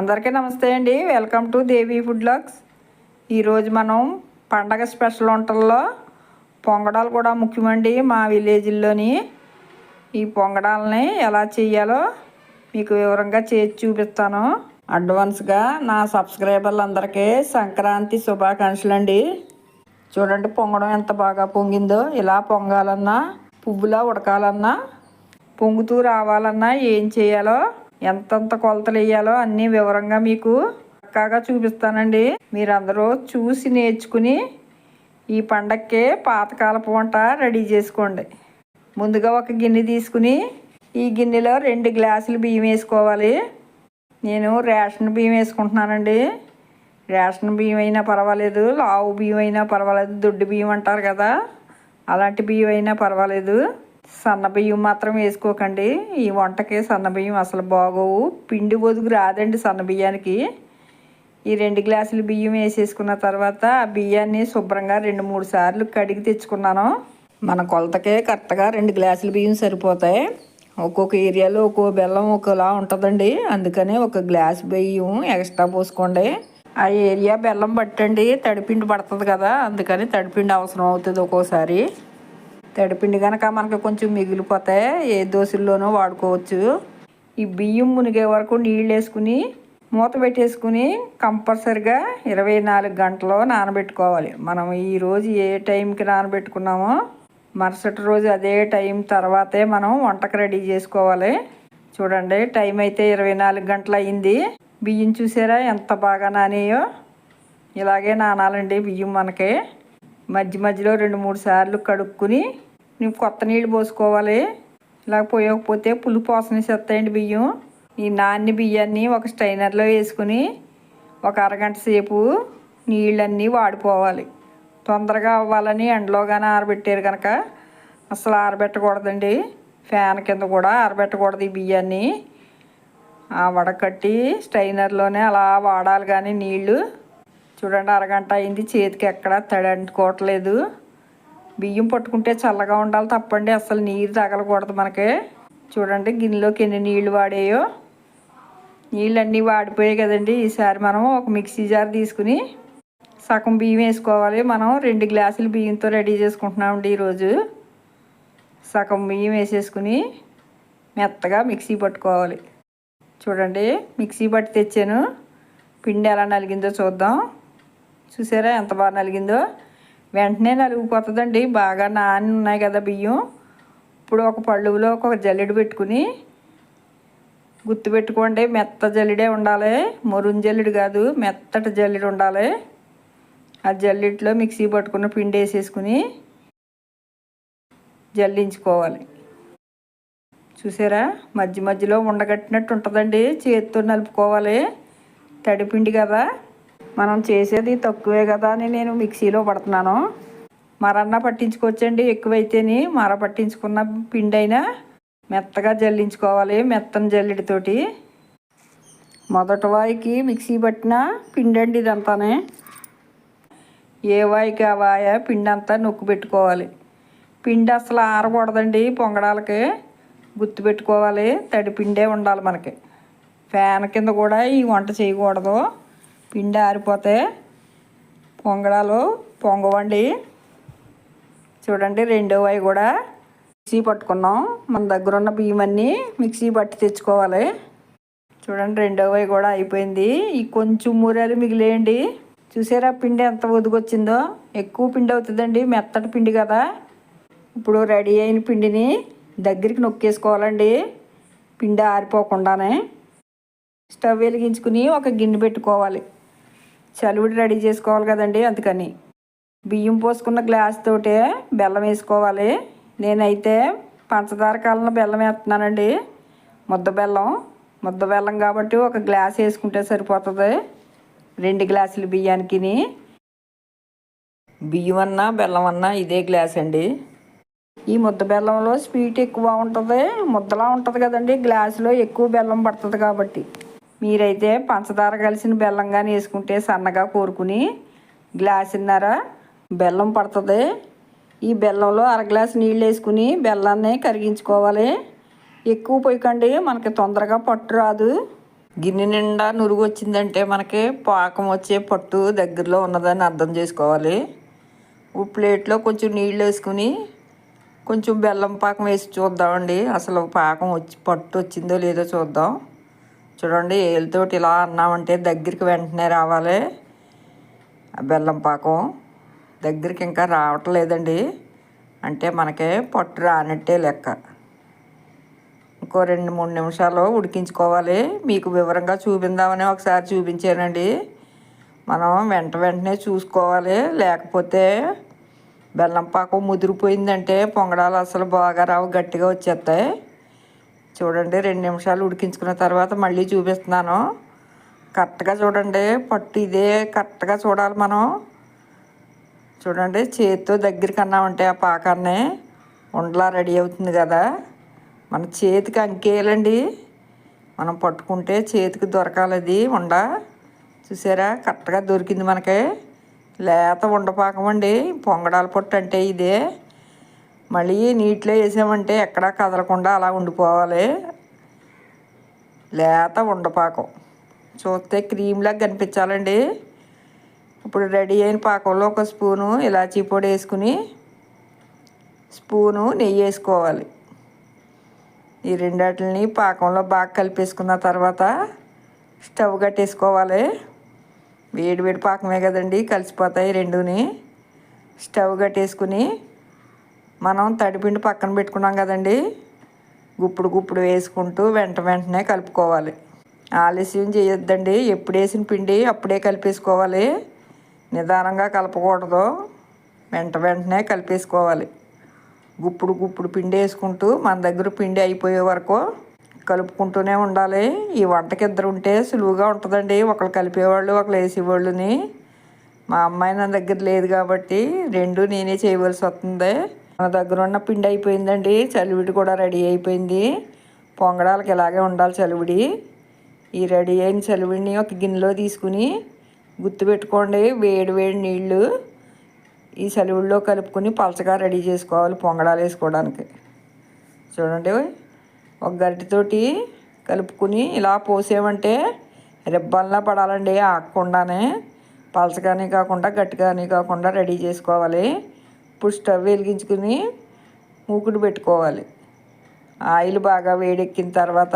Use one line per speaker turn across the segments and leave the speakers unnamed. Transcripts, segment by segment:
అందరికీ నమస్తే అండి. Welcome to Devi food logs ఈరోజు మనం పండగ స్పెషల్ వంటల్లో పొంగడాలు కూడా ముఖ్యమండి. మా విలేజ్లోని ఈ పొంగడాలని ఎలా చేయాలో మీకు వివరంగా చేసి చూపిస్తాను. అడ్వాన్స్గా నా సబ్స్క్రైబర్లు అందరికీ సంక్రాంతి శుభాకాంక్షలు అండి. చూడండి పొంగడం ఎంత బాగా పొంగిందో. ఇలా పొంగాలన్నా పువ్వులా ఉడకాలన్నా పొంగుతూ రావాలన్నా ఏం చేయాలో ఎంతెంత కొలతలు వేయాలో అన్నీ వివరంగా మీకు పక్కాగా చూపిస్తానండి. మీరందరూ చూసి నేర్చుకుని ఈ పండక్కే పాతకాలపు వంట రెడీ చేసుకోండి. ముందుగా ఒక గిన్నె తీసుకుని ఈ గిన్నెలో రెండు గ్లాసులు బియ్యం వేసుకోవాలి. నేను రేషన్ బియ్యం వేసుకుంటున్నానండి. రేషన్ బియ్యం అయినా పర్వాలేదు లావు బియ్యం అయినా పర్వాలేదు దొడ్డు బియ్యం అంటారు కదా అలాంటి బియ్యం అయినా పర్వాలేదు. సన్నబియ్యం మాత్రం వేసుకోకండి. ఈ వంటకి సన్నబియ్యం అసలు బాగోవు. పిండి ఒదుగు రాదండి సన్నబియ్యానికి ఈ రెండు గ్లాసులు బియ్యం వేసేసుకున్న తర్వాత ఆ బియ్యాన్ని శుభ్రంగా రెండు మూడు సార్లు కడిగి తెచ్చుకున్నాను. మన కొలతకే కరెక్ట్గా రెండు గ్లాసులు బియ్యం సరిపోతాయి. ఒక్కొక్క ఏరియాలో ఒక్కో బెల్లం ఒకలా ఉంటుందండి. అందుకని ఒక గ్లాస్ బియ్యం ఎక్స్ట్రా పోసుకోండి. ఆ ఏరియా బెల్లం పట్టండి. తడిపిండి పడుతుంది కదా. అందుకని తడిపిండి అవసరం అవుతుంది ఒక్కోసారి. తడిపిండి కనుక మనకు కొంచెం మిగిలిపోతే ఏ దోశల్లోనూ వాడుకోవచ్చు. ఈ బియ్యం మునిగే వరకు నీళ్ళు వేసుకుని మూత పెట్టేసుకుని కంపల్సరిగా ఇరవై నాలుగు గంటలు నానబెట్టుకోవాలి. మనం ఈరోజు ఏ టైంకి నానబెట్టుకున్నామో మరుసటి రోజు అదే టైం తర్వాతే మనం వంటకు రెడీ చేసుకోవాలి. చూడండి టైం అయితే ఇరవై నాలుగు గంటలు అయింది. బియ్యం చూసారా ఎంత బాగా నానేయో? ఇలాగే నానాలండి బియ్యం మనకి. మధ్య మధ్యలో రెండు మూడు సార్లు కడుక్కుని నువ్వు కొత్త నీళ్ళు పోసుకోవాలి. ఇలా పోయకపోతే పులు వాసనేసేస్తాయండి బియ్యం. ఈ నాన్ని బియ్యాన్ని ఒక స్టైనర్లో వేసుకుని ఒక అరగంట సేపు నీళ్ళన్నీ వాడిపోవాలి. తొందరగా అవ్వాలని ఎండలో కానీ ఆరబెట్టారు కనుక అసలు ఆరబెట్టకూడదండి. ఫ్యాన్ కింద కూడా ఆరబెట్టకూడదు ఈ బియ్యాన్ని. ఆ వడకట్టి స్టైనర్లోనే అలా వాడాలి కానీ నీళ్ళు చూడండి అరగంట అయింది. చేతికి ఎక్కడ తడి అంటుకోవట్లేదు బియ్యం పట్టుకుంటే చల్లగా ఉండాలి తప్పండి. అసలు నీరు తగలకూడదు మనకి. చూడండి గిన్నెలోకి ఎన్ని నీళ్ళు వాడాయో. నీళ్ళన్నీ వాడిపోయాయి కదండి. ఈసారి మనం ఒక మిక్సీ జార్ తీసుకుని సగం బియ్యం వేసుకోవాలి. మనం రెండు గ్లాసులు బియ్యంతో రెడీ చేసుకుంటున్నామండి ఈరోజు. సగం బియ్యం వేసేసుకుని మెత్తగా మిక్సీ పట్టుకోవాలి. చూడండి మిక్సీ పట్టి తెచ్చాను. పిండి ఎలా నలిగిందో చూద్దాం. చూసారా ఎంత బాగా నలిగిందో? వెంటనే నలిగిపోతుందండి. బాగా నాని ఉన్నాయి కదా బియ్యం. ఇప్పుడు ఒక పళ్ళులో ఒక జల్లెడు పెట్టుకుని గుర్తుపెట్టుకోండి మెత్త జల్లెడే ఉండాలి. మరున్ జల్లెడు కాదు మెత్తటి జల్లెడు ఉండాలి. ఆ జల్లెట్లో మిక్సీ పట్టుకున్న పిండి వేసేసుకుని జల్లించుకోవాలి. చూసారా? మధ్య మధ్యలో ఉండగట్టినట్టు ఉంటుందండి. చేతితో నలుపుకోవాలి. తడిపిండి కదా. మనం చేసేది తక్కువే కదా అని నేను మిక్సీలో పడుతున్నాను. మరన్నా పట్టించుకోవచ్చండి ఎక్కువైతేని. మర పట్టించుకున్న పిండి అయినా మెత్తగా జల్లించుకోవాలి మెత్తని జల్లిడితోటి. మొదటి వాయికి మిక్సీ పట్టిన పిండి అండి ఇదంతానే. ఏ వాయికి ఆ వాయ పిండి అంతా నొక్కు పెట్టుకోవాలి. పిండి అసలు ఆరకూడదండి పొంగడాలకి. గుర్తు పెట్టుకోవాలి తడి పిండే ఉండాలి మనకి. ఫ్యాన్ కింద కూడా ఈ వంట చేయకూడదు. పిండి ఆరిపోతే పొంగడాలు పొంగవండి. చూడండి రెండో అవి కూడా మిక్సీ పట్టుకున్నాం. మన దగ్గర ఉన్న బియ్యం అన్నీ మిక్సీ పట్టి తెచ్చుకోవాలి. చూడండి రెండో అవి కూడా అయిపోయింది. ఈ కొంచెం మూరేలు మిగిలేయండి. చూసారా పిండి ఎంత ఒదిగొచ్చిందో? ఎక్కువ పిండి అవుతుందండి మెత్తటి పిండి కదా. ఇప్పుడు రెడీ అయిన పిండిని దగ్గరికి నొక్కేసుకోవాలండి. పిండి ఆరిపోకుండానే. స్టవ్ వెలిగించుకుని ఒక గిన్నె పెట్టుకోవాలి. చలివిడి రెడీ చేసుకోవాలి కదండి అందుకని. బియ్యం పోసుకున్న గ్లాస్ తోటే బెల్లం వేసుకోవాలి. నేనైతే పంచదార కాలంలో బెల్లం వేస్తున్నానండి. ముద్ద బెల్లం ముద్ద బెల్లం కాబట్టి ఒక గ్లాస్ వేసుకుంటే సరిపోతుంది. రెండు గ్లాసులు బియ్యానికి బియ్యం అన్నా బెల్లం అన్నా ఇదే గ్లాస్ అండి. ఈ ముద్ద బెల్లంలో స్వీట్ ఎక్కువ ఉంటుంది ముద్దలా ఉంటుంది కదండి. గ్లాసులో ఎక్కువ బెల్లం పడుతుంది కాబట్టి. మీరైతే పంచదార కలిసిన బెల్లం కానీ వేసుకుంటే సన్నగా కోరుకుని గ్లాసున్నర బెల్లం పడుతుంది. ఈ బెల్లంలో అర గ్లాసు నీళ్ళు వేసుకుని బెల్లాన్ని కరిగించుకోవాలి. ఎక్కువ పోయకండి మనకి తొందరగా పట్టు రాదు. గిన్నె నిండా నురుగు వచ్చిందంటే మనకి పాకం వచ్చే పట్టు దగ్గరలో ఉన్నదని అర్థం చేసుకోవాలి. ఓ ప్లేట్లో కొంచెం నీళ్ళు వేసుకుని కొంచెం బెల్లం పాకం వేసి చూద్దామండి. అసలు పాకం వచ్చి పట్టు వచ్చిందో లేదో చూద్దాం. చూడండి ఏళ్ళతోటి ఇలా అన్నామంటే దగ్గరికి వెంటనే రావాలి. ఆ బెల్లం పాకం దగ్గరికి ఇంకా రావట్లేదండి. అంటే మనకి పొట్టు రానట్టే లెక్క. ఇంకో రెండు మూడు నిమిషాలు ఉడికించుకోవాలి. మీకు వివరంగా చూపిందామని ఒకసారి చూపించానండి. మనం వెంట వెంటనే చూసుకోవాలి. లేకపోతే బెల్లం పాకం ముదిరిపోయిందంటే పొంగడాలు అసలు బాగా రావు గట్టిగా వచ్చేస్తాయి. చూడండి రెండు నిమిషాలు ఉడికించుకున్న తర్వాత మళ్ళీ చూపిస్తున్నాను. కరెక్ట్గా చూడండి పట్టు ఇదే కరెక్ట్గా చూడాలి మనం. చూడండి చేతితో దగ్గరికి అన్నామంటే ఆ పాకాన్ని. ఉండలా రెడీ అవుతుంది కదా. మన చేతికి అంకేయాలండి మనం పట్టుకుంటే చేతికి దొరకాలి అది ఉండ? చూసారా? కరెక్ట్గా దొరికింది మనకి. లేత ఉండపాకమండి పొంగడాల పొట్టు అంటే ఇదే. మళ్ళీ నీటిలో వేసామంటే ఎక్కడా కదలకుండా అలా ఉండిపోవాలి. లేత ఉండపాకం. చూస్తే క్రీమ్లాగా కనిపించాలండి. ఇప్పుడు రెడీ అయిన పాకంలో ఒక స్పూను ఇలాచీ పొడి వేసుకుని స్పూను నెయ్యి వేసుకోవాలి. ఈ రెండాటిని పాకంలో బాగా కలిపేసుకున్న తర్వాత స్టవ్ కట్టేసుకోవాలి. వేడి వేడి పాకమే కదండి కలిసిపోతాయి రెండుని. స్టవ్ కట్టేసుకుని మనం తడిపిండి పక్కన పెట్టుకున్నాం కదండి. గుప్పుడు గుప్పుడు వేసుకుంటూ వెంట వెంటనే కలుపుకోవాలి. ఆలస్యం చేయొద్దండి. ఎప్పుడు వేసిన పిండి అప్పుడే కలిపేసుకోవాలి. నిదానంగా కలపకూడదు. వెంట వెంటనే కలిపేసుకోవాలి. గుప్పుడు గుప్పుడు పిండి వేసుకుంటూ మన దగ్గర పిండి అయిపోయే వరకు కలుపుకుంటూనే ఉండాలి. ఈ వంటకి ఇద్దరు ఉంటే సులువుగా ఉంటుందండి. ఒకళ్ళు కలిపేవాళ్ళు ఒకళ్ళు వేసేవాళ్ళుని. మా అమ్మాయి నా దగ్గర లేదు కాబట్టి రెండు నేనే చేయవలసి వస్తుంది. మన దగ్గర ఉన్న పిండి అయిపోయిందండి. చలివిడి కూడా రెడీ అయిపోయింది. పొంగడాలకి ఇలాగే ఉండాలి చలివిడి. ఈ రెడీ అయిన చలివిడిని ఒక గిన్నెలో తీసుకుని గుర్తుపెట్టుకోండి వేడి వేడి నీళ్ళు ఈ చలివిడిలో కలుపుకొని పలచగా రెడీ చేసుకోవాలి పొంగడాలు వేసుకోవడానికి. చూడండి ఒక గరిటితోటి కలుపుకుని ఇలా పోసేమంటే రిబ్బన్లా పడాలండి ఆకుండానే పలచగానే కాకుండా గట్టిగానే కాకుండా రెడీ చేసుకోవాలి. ఇప్పుడు స్టవ్ వెలిగించుకుని మూకుడు పెట్టుకోవాలి. ఆయిల్ బాగా వేడెక్కిన తర్వాత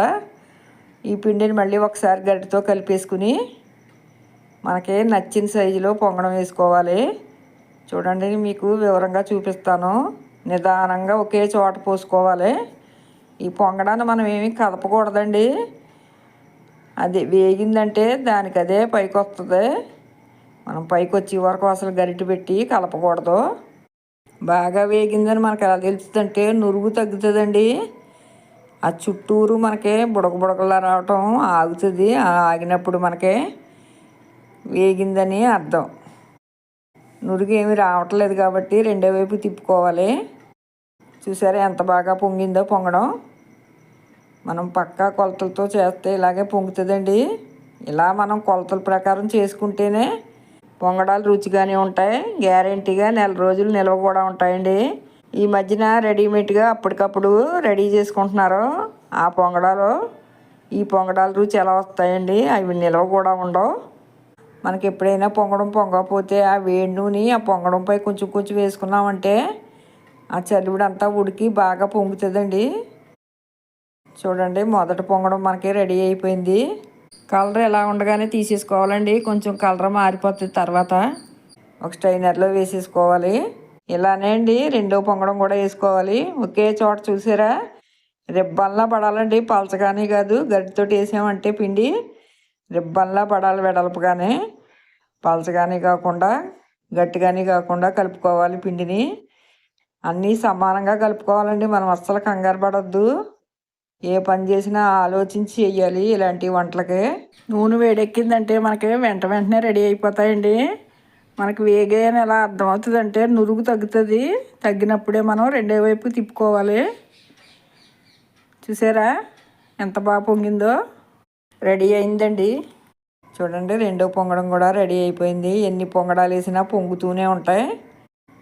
ఈ పిండిని మళ్ళీ ఒకసారి గడ్డితో కలిపేసుకుని మనకి నచ్చిన సైజులో పొంగడం వేసుకోవాలి. చూడండి మీకు వివరంగా చూపిస్తాను. నిదానంగా ఒకే చోట పోసుకోవాలి. ఈ పొంగడాన్ని మనం ఏమి కదపకూడదండి. అది వేగిందంటే దానికి అదే పైకి వస్తుంది మనం పైకి వచ్చే వరకు అసలు గరిటె పెట్టి కలపకూడదు. బాగా వేగిందని మనకు ఎలా తెలుస్తుందంటే నురుగు తగ్గుతుందండి. ఆ చుట్టూరు మనకి బుడక బుడకలా రావటం ఆగుతుంది. ఆగినప్పుడు మనకి వేగిందని అర్థం. నురుగు ఏమి రావట్లేదు కాబట్టి రెండో వైపు తిప్పుకోవాలి. చూసారా ఎంత బాగా పొంగిందో పొంగడం. మనం పక్కా కొలతలతో చేస్తే ఇలాగే పొంగుతుందండి. ఇలా మనం కొలతల ప్రకారం చేసుకుంటేనే పొంగడాలు రుచిగానే ఉంటాయి. గ్యారంటీగా నెల రోజులు నిల్వ కూడా ఉంటాయండి. ఈ మధ్యన రెడీమేడ్గా అప్పటికప్పుడు రెడీ చేసుకుంటున్నారు ఆ పొంగడాలు. ఈ పొంగడాలు రుచి ఎలా వస్తాయండి? అవి నిల్వ కూడా ఉండవు. మనకి ఎప్పుడైనా పొంగడం పొంగకపోతే ఆ వేడి నూనె ఆ పొంగడంపై కొంచెం కొంచెం వేసుకున్నామంటే ఆ చలివిడంతా ఉడికి బాగా పొంగుతుందండి. చూడండి మొదట పొంగడం మనకి రెడీ అయిపోయింది. కలర్ ఎలా ఉండగానే తీసేసుకోవాలండి. కొంచెం కలర్ మారిపోతుంది తర్వాత ఒక స్టైనర్లో వేసేసుకోవాలి. ఇలానే అండి రెండో పొంగడం కూడా వేసుకోవాలి. ఒకే చోట చూసారా? రిబ్బన్లా పడాలండి. పలచగానే కాదు గడ్డితోటి వేసామంటే పిండి రిబ్బన్లా పడాలి వెడల్పుగానే. పలచగానే కాకుండా గట్టిగానే కాకుండా కలుపుకోవాలి పిండిని. అన్నీ సమానంగా కలుపుకోవాలండి. మనం అస్సలు కంగారు పడద్దు. ఏ పని చేసినా ఆలోచించి చేయాలి ఇలాంటి వంటలకి. నూనె వేడెక్కిందంటే మనకి వెంట వెంటనే రెడీ అయిపోతాయండి. మనకి వేగేయని ఎలా అర్థమవుతుందంటే నురుగు తగ్గుతుంది. తగ్గినప్పుడే మనం రెండో వైపు తిప్పుకోవాలి. చూసారా? ఎంత బాగా పొంగిందో. రెడీ అయిందండి. చూడండి రెండో పొంగడం కూడా రెడీ అయిపోయింది. ఎన్ని పొంగడాలు వేసినా పొంగుతూనే ఉంటాయి.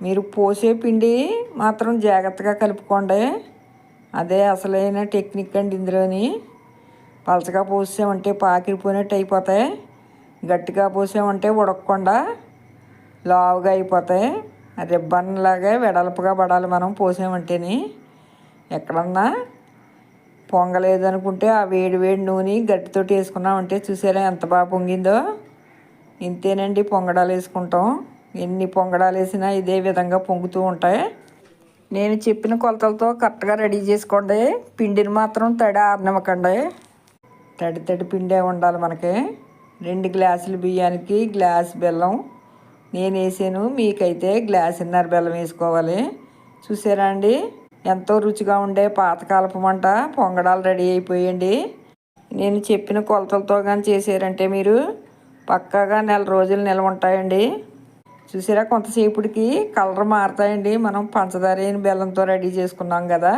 మీరు పోసే పిండి మాత్రం జాగ్రత్తగా కలుపుకోండి. అదే అసలైన టెక్నిక్ అండి ఇందులోని పలచగా పోసామంటే పాకిరిపోయినట్టు అయిపోతాయి. గట్టిగా పోసామంటే ఉడకకుండా లావుగా అయిపోతాయి. రిబ్బన్ లాగా వెడల్పుగా పడాలి మనం పోసామంటేని. ఎక్కడన్నా పొంగలేదు అనుకుంటే ఆ వేడి వేడి నూనె గట్టితోటి వేసుకున్నామంటే చూసారా ఎంత బాగా పొంగిందో. ఇంతేనండి పొంగడాలు వేసుకుంటాం. ఎన్ని పొంగడాలు వేసినా ఇదే విధంగా పొంగుతూ ఉంటాయి. నేను చెప్పిన కొలతలతో కరెక్ట్గా రెడీ చేసుకోండి. పిండిని మాత్రం తడి ఆరనివ్వకండి. తడి తడి పిండే ఉండాలి మనకి. రెండు గ్లాసులు బియ్యానికి గ్లాస్ బెల్లం. నేను వేసాను మీకైతే గ్లాసున్నర బెల్లం వేసుకోవాలి. చూసారా అండి? ఎంతో రుచిగా ఉండే పాతకాలపమంట పొంగడాలు రెడీ అయిపోయండి. నేను చెప్పిన కొలతలతో కానీ చేసారంటే మీరు పక్కాగా నెల రోజులు నిల్వ ఉంటాయండి. చూసారా? కొంతసేపుడికి కలర్ మారుతాయండి. మనం పంచదార అయిన బెల్లంతో రెడీ చేసుకున్నాం కదా.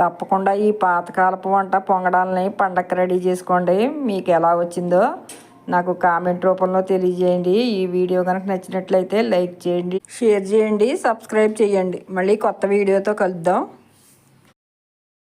తప్పకుండా ఈ పాతకాలపు వంట పొంగడాలని పండగకి రెడీ చేసుకోండి. మీకు ఎలా వచ్చిందో నాకు కామెంట్ రూపంలో తెలియజేయండి. ఈ వీడియో కనుక నచ్చినట్లయితే లైక్ చేయండి షేర్ చేయండి సబ్స్క్రైబ్ చేయండి. మళ్ళీ కొత్త వీడియోతో కలుద్దాం.